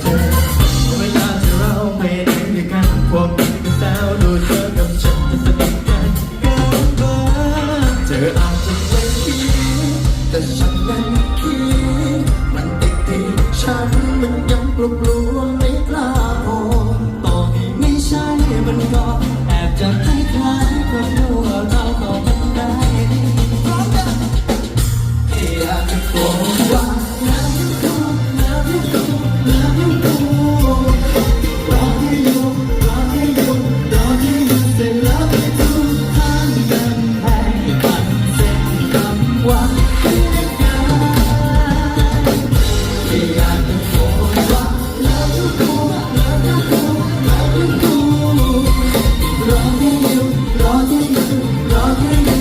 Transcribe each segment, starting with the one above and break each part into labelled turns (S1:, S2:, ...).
S1: เธอาที่เราไม่ได้ด้วยกันความเป็นสาวดูเธอกัฉันจะสนิทกันวฟ้าเธออาจจะเป็คิงแต่ฉันนั้นคิดมันติดที่ฉันมันยังกลัวกลัไม่ลาโอ้ต่อให้ไม่ใช่มันก็แอบจะคล้ายๆกับตัเราก็เปได้ที่อากจะโกงว่า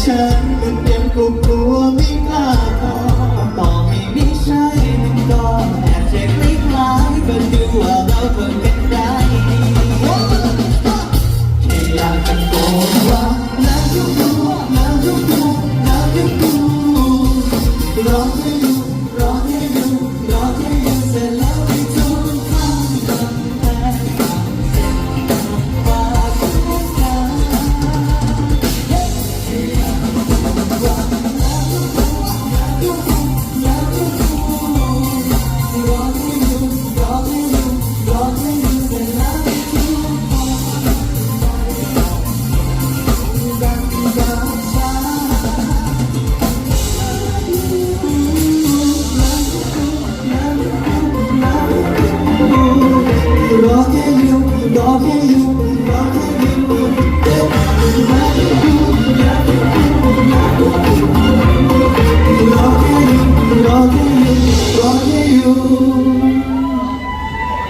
S1: ฉันมันยังกลัวไม่กล้าพอ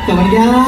S1: Kawaya.